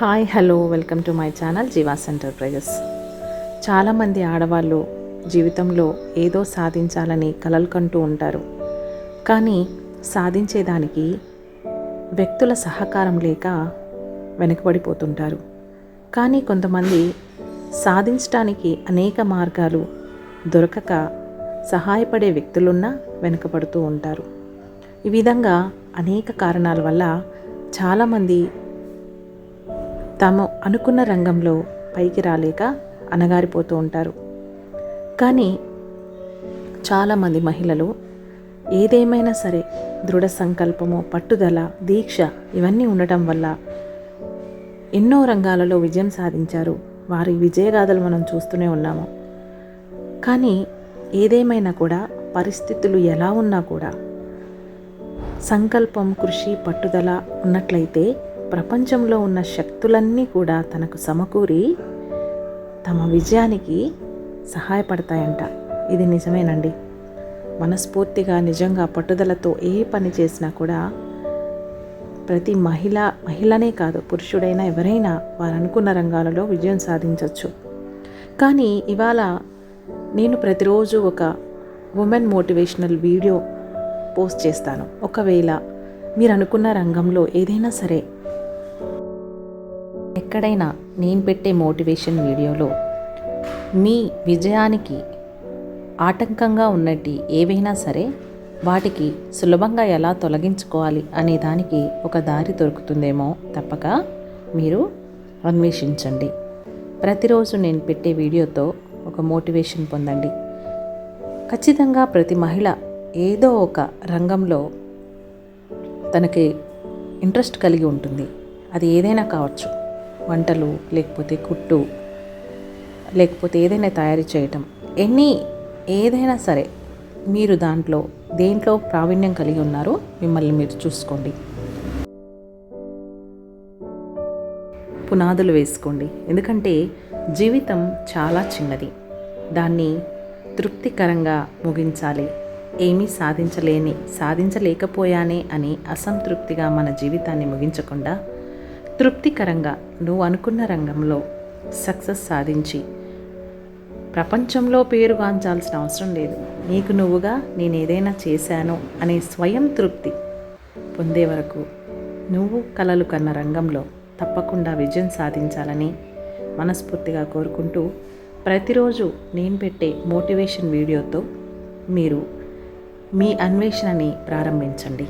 Hi hello welcome to my channel Jeevas enterprises. చాలామంది ఆడవాళ్ళు జీవితంలో ఏదో సాధించాలని కలలు కంటూ ఉంటారు. కానీ సాధించేదానికి వ్యక్తుల సహకారం లేక వెనుకబడిపోతుంటారు. కానీ కొంతమంది సాధించడానికి అనేక మార్గాలు దొరకక సహాయపడే వ్యక్తులున్నా వెనుకబడుతూ ఉంటారు. ఈ విధంగా అనేక కారణాల వల్ల చాలామంది తాము అనుకున్న రంగంలో పైకి రాలేక అనగారిపోతూ ఉంటారు. కానీ చాలామంది మహిళలు ఏదేమైనా సరే దృఢ సంకల్పము పట్టుదల దీక్ష ఇవన్నీ ఉండటం వల్ల ఎన్నో రంగాలలో విజయం సాధించారు. వారి విజయగాథలు మనం చూస్తూనే ఉన్నాము. కానీ ఏదేమైనా కూడా పరిస్థితులు ఎలా ఉన్నా కూడా సంకల్పం కృషి పట్టుదల ఉన్నట్లయితే ప్రపంచంలో ఉన్న శక్తులన్నీ కూడా తనకు సమకూరి తమ విజయానికి సహాయపడతాయంట. ఇది నిజమేనండి. మనస్ఫూర్తిగా నిజంగా పట్టుదలతో ఏ పని చేసినా కూడా ప్రతి మహిళ మహిళనే కాదు పురుషుడైనా ఎవరైనా వారు అనుకున్న రంగాలలో విజయం సాధించవచ్చు కానీ ఇవాళ నేను ప్రతిరోజు ఒక ఉమెన్ మోటివేషనల్ వీడియో పోస్ట్ చేస్తాను. ఒకవేళ మీరు అనుకున్న రంగంలో ఏదైనా సరే ఎక్కడైనా నేను పెట్టే మోటివేషన్ వీడియోలో మీ విజయానికి ఆటంకంగా ఉన్నట్టు ఏవైనా సరే వాటికి సులభంగా ఎలా తొలగించుకోవాలి అనే దానికి ఒక దారి దొరుకుతుందేమో తప్పక మీరు అన్వేషించండి. ప్రతిరోజు నేను పెట్టే వీడియోతో ఒక మోటివేషన్ పొందండి. ఖచ్చితంగా ప్రతి మహిళ ఏదో ఒక రంగంలో తనకి ఇంట్రెస్ట్ కలిగి ఉంటుంది. అది ఏదైనా కావచ్చు. వంటలు లేకపోతే కుట్టు లేకపోతే ఏదైనా తయారు చేయటం ఎనీ ఏదైనా సరే మీరు దాంట్లో దేంట్లో ప్రావీణ్యం కలిగి ఉన్నారో మిమ్మల్ని మీరు చూసుకోండి. పునాదులు వేసుకోండి. ఎందుకంటే జీవితం చాలా చిన్నది. దాన్ని తృప్తికరంగా ముగించాలి. ఏమీ సాధించలేని సాధించలేకపోయానే అని అసంతృప్తిగా మన జీవితాన్ని ముగించకుండా తృప్తికరంగా నువ్వు అనుకున్న రంగంలో సక్సెస్ సాధించి. ప్రపంచంలో పేరుగాంచాల్సిన అవసరం లేదు. నీకు నువ్వుగా నేను ఏదైనా చేశాను అనే స్వయం తృప్తి పొందే వరకు నువ్వు కలలు కన్న రంగంలో తప్పకుండా విజయం సాధించాలని మనస్ఫూర్తిగా కోరుకుంటూ ప్రతిరోజు నేను పెట్టే మోటివేషన్ వీడియోతో మీరు మీ అన్వేషణని ప్రారంభించండి.